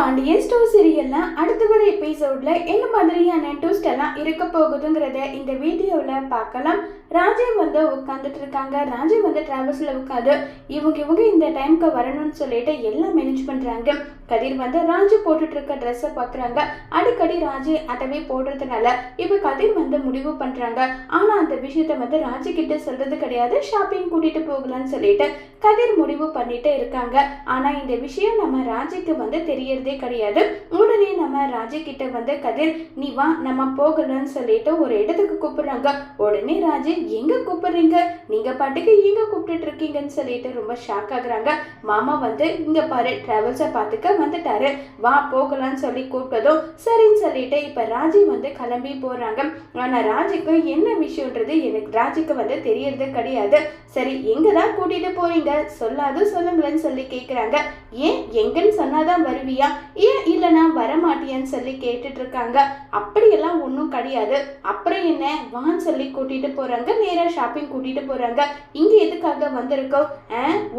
Pandian store சீரியல்ல அடுத்து வர எபிசோட்ல என்ன மாதிரியான ட்விஸ்ட் எல்லாம் இருக்க போகுதுங்கிறத இந்த வீடியோவில் பார்க்கலாம். ராஜீவ் வந்து உட்காந்துட்டு இருக்காங்க. ராஜீவ் வந்து டிராவல்ஸில் உட்காந்து இவங்க இவங்க இந்த டைம்க்கு வரணும்னு சொல்லிட்டு எல்லாம் மேனேஜ் பண்ணுறாங்க கதிர் வந்து ராஜு போட்டுட்டு இருக்க ட்ரெஸ்ஸை பார்க்குறாங்க அடிக்கடி ராஜி அதவே போடுறதுனால இப்போ கதிர் வந்து முடிவு பண்ணுறாங்க ஆனால் அந்த விஷயத்த வந்து ராஜு கிட்ட சொல்றது கிடையாது. ஷாப்பிங் கூட்டிட்டு போகலான்னு சொல்லிட்டு கதிர் முடிவு பண்ணிட்டு இருக்காங்க. ஆனால் இந்த விஷயம் நம்ம ராஜிக்கு வந்து தெரியறது கிடையாது. உடனே நம்ம ராஜி கிட்ட வந்து கதிர் நீ வா நம்ம போகலன்னு சொல்லிட்டு ஒரு இடத்துக்கு கூப்பிடுறாங்க. உடனே ராஜி எங்க கூப்பிடுறீங்க? நீங்க பாட்டுக்கு எங்க கூப்பிட்டு இருக்கீங்கன்னு சொல்லிட்டு ரொம்ப ஷாக் ஆகுறாங்க. மாமா வந்து இங்க பாரு டிராவல்ஸை பார்த்துக்க வந்துட்டாரு. வா போகலான்னு சொல்லி கூப்பிட்டதும் சரின்னு சொல்லிட்டு இப்ப ராஜி வந்து கிளம்பி போறாங்க. ஆனா ராஜுக்கு என்ன விஷயம்ன்றது எனக்கு ராஜுக்கு வந்து தெரியறது கிடையாது. சரி எங்க தான் கூட்டிட்டு போறீங்க? சொல்லாதும் சொல்லுங்களேன்னு சொல்லி கேக்குறாங்க. ஏன்? எங்கன்னு சொன்னாதான் வருவியா? ஏன் இல்லைனா வரமாட்டியான்னு சொல்லி கேட்டுட்டு இருக்காங்க அப்படியெல்லாம் ஒன்றும் கிடையாது. அப்புறம் என்ன? வான்னு சொல்லி கூட்டிட்டு போறாங்க. நேரா ஷாப்பிங் கூட்டிட்டு போறாங்க. இங்க எதுக்காக வந்திருக்கோம்?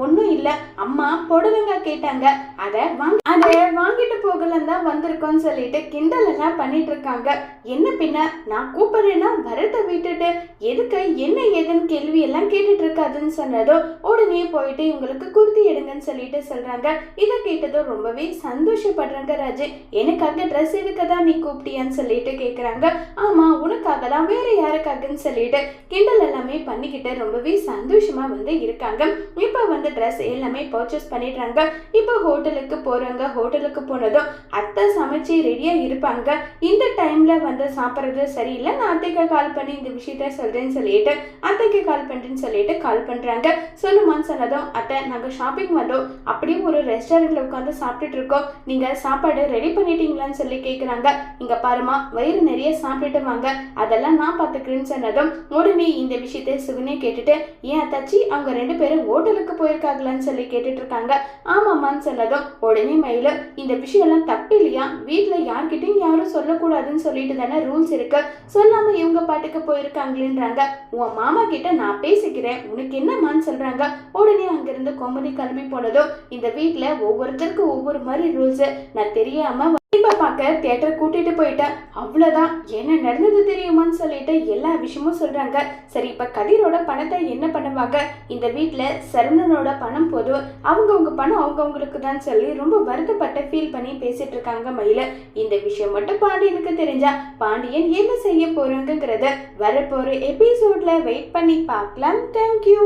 ஒன்றும் இல்லை. அம்மா புடலங்க கேட்டாங்க. அதை வாங்க அதை வாங்கிட்டு போகலாம் தான் வந்திருக்கோம்னு சொல்லிட்டு கிண்டல் எல்லாம் பண்ணிட்டு இருக்காங்க என்ன பின்ன? நான் கூப்பிடுறேன்னா வரத்தை விட்டுட்டு எதுக்கு? என்ன ஏதுன்னு கேள்வி எல்லாம் கேட்டுட்டு இருக்காதுன்னு சொன்னதும் உடனே போயிட்டு இவங்களுக்கு குர்த்தி எடுங்கன்னு சொல்லிட்டு சொல்றாங்க. இதை கேட்டதும் ரொம்பவே சந்தோஷம் சந்தோஷப்படுறாங்க ராஜு. எனக்காக ட்ரெஸ் எடுக்க தான் நீ கூப்பிட்டியான்னு சொல்லிட்டு கேட்குறாங்க ஆமா உனக்காக தான் வேற யாருக்காகன்னு சொல்லிட்டு கிண்டல் எல்லாமே பண்ணிக்கிட்டு ரொம்பவே சந்தோஷமா வந்து இருக்காங்க. இப்போ வந்து ட்ரெஸ் எல்லாமே பர்ச்சேஸ் பண்ணிடுறாங்க. இப்போ ஹோட்டலுக்கு போறாங்க. ஹோட்டலுக்கு போனதும் அத்தை சமைச்சு ரெடியா இருப்பாங்க. இந்த டைம்ல வந்து சாப்பிட்றது சரியில்லை. நான் அத்தைக்கு கால் பண்ணி இந்த விஷயத்த சொல்றேன்னு சொல்லிட்டு அத்தைக்கு கால் பண்றேன்னு சொல்லிட்டு கால் பண்றாங்க. சொல்லுமான்னு சொன்னதும் அத்தை நாங்க ஷாப்பிங் வந்தோம். அப்படியே ஒரு ரெஸ்டாரண்ட்ல உட்காந்து சாப்பிட்டுட்டு இருக்கோம். நீங்கள் சாப்பாடு ரெடி பண்ணிட்டீங்களான்னு சொல்லி கேட்குறாங்க இங்கே பாருமா வயிறு நிறைய சாப்பிட்டுட்டு வாங்க அதெல்லாம் நான் பார்த்துக்கிறேன்னு சொன்னதும் உடனே இந்த விஷயத்தை சிவனே கேட்டுட்டு ஏன் தச்சி அவங்க ரெண்டு பேரும் ஹோட்டலுக்கு போயிருக்காங்களான்னு சொல்லி கேட்டுட்டு இருக்காங்க ஆமாம்மான்னு சொன்னதும் உடனே மயில இந்த விஷயம்லாம் தப்பு இல்லையா? வீட்டில் யார்கிட்டையும் யாரும் சொல்லக்கூடாதுன்னு சொல்லிட்டு தானே ரூல்ஸ் இருக்கு. சொல்லாமல் இவங்க பாட்டுக்கு போயிருக்காங்களேன்றாங்க. உன் மாமா கிட்ட நான் பேசிக்கிறேன். உனக்கு என்னம்மான்னு சொல்கிறாங்க உடனே அங்கிருந்து கோமதி கிளம்பி போனதும் இந்த வீட்டில் ஒவ்வொருத்தருக்கும் ஒவ்வொரு மாதிரி ரூல்ஸு நான் தெரியாம இப்ப பார்க்க தியேட்டர் கூட்டிட்டு போயிட்டேன். அவ்வளவுதான். என்ன நடந்தது தெரியுமான்னு சொல்லிட்டு எல்லா விஷயமும் சொல்றாங்க. சரி இப்ப கதிரோட பணத்தை என்ன பண்ணுவாங்க? இந்த வீட்ல சரவணனோட பணம் போதும். அவங்கவுங்க பணம் அவங்கவுங்களுக்கு தான் சொல்லி ரொம்ப வருத்தப்பட்ட ஃபீல் பண்ணி பேசிட்டு இருக்காங்க மயில. இந்த விஷயம் மட்டும் பாண்டியனுக்கு தெரிஞ்சா பாண்டியன் என்ன செய்ய போகிறோங்கிறத வரப்போற எபிசோட்ல வெயிட் பண்ணி பார்க்கலாம். தேங்க்யூ